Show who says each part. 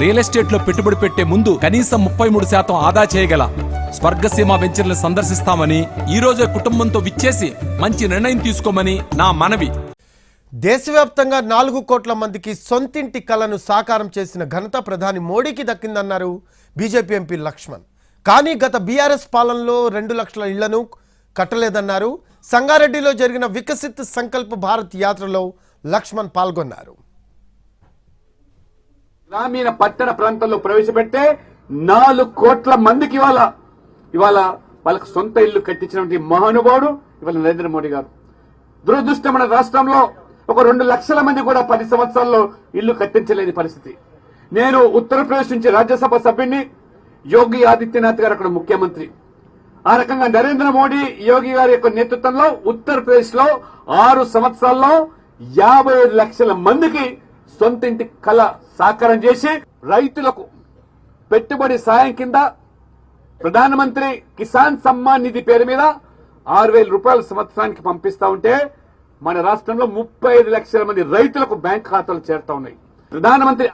Speaker 1: Real ఎస్టేట్లో పెట్టుబడి పెట్టే ముందు కనీసం ముప్పై మూడు శాతం ఆదా చేయగల స్వర్గసీమ వెంచర్లు సందర్శిస్తామని ఈ కుటుంబంతో విచ్చేసి మంచి నిర్ణయం తీసుకోమని నా మనవి.
Speaker 2: దేశవ్యాప్తంగా నాలుగు కోట్ల మందికి సొంతింటి కలను సాకారం చేసిన ఘనత ప్రధాని మోడీకి దక్కిందన్నారు బీజేపీ ఎంపీ లక్ష్మణ్. కానీ గత బీఆర్ఎస్ పాలనలో రెండు లక్షల ఇళ్ళను కట్టలేదన్నారు. సంగారెడ్డిలో జరిగిన వికసిత్ సంకల్ప భారత్ యాత్రలో లక్ష్మణ్ పాల్గొన్నారు.
Speaker 3: గ్రామీణ పట్టణ ప్రాంతాల్లో ప్రవేశపెట్టే నాలుగు కోట్ల మందికి ఇవాళ ఇవాళ వాళ్ళకి సొంత ఇల్లు కట్టించినటువంటి మహానుభావుడు ఇవాళ నరేంద్ర మోడీ గారు. దురదృష్టం మన రాష్ట్రంలో ఒక రెండు లక్షల మంది కూడా పది సంవత్సరాల్లో ఇల్లు కట్టించలేని పరిస్థితి. నేను ఉత్తరప్రదేశ్ నుంచి రాజ్యసభ సభ్యుడిని యోగి ఆదిత్యనాథ్ గారు అక్కడ ముఖ్యమంత్రి. ఆ రకంగా నరేంద్ర మోడీ యోగి గారి యొక్క నేతృత్వంలో ఉత్తరప్రదేశ్లో ఆరు సంవత్సరాల్లో యాభై ఐదు లక్షల మందికి సొంత ఇంటి కళ సాకారం చేసి రైతులకు పెట్టుబడి సాయం కింద ప్రధానమంత్రి కిసాన్ సమ్మాన్ నిధి పేరు మీద ఆరు వేల రూపాయల సంవత్సరానికి పంపిస్తా ఉంటే మన రాష్ట్రంలో ముప్పై ఐదు లక్షల మంది రైతులకు బ్యాంక్ ఖాతాలు చేరుతా ఉన్నాయి. ప్రధానమంత్రి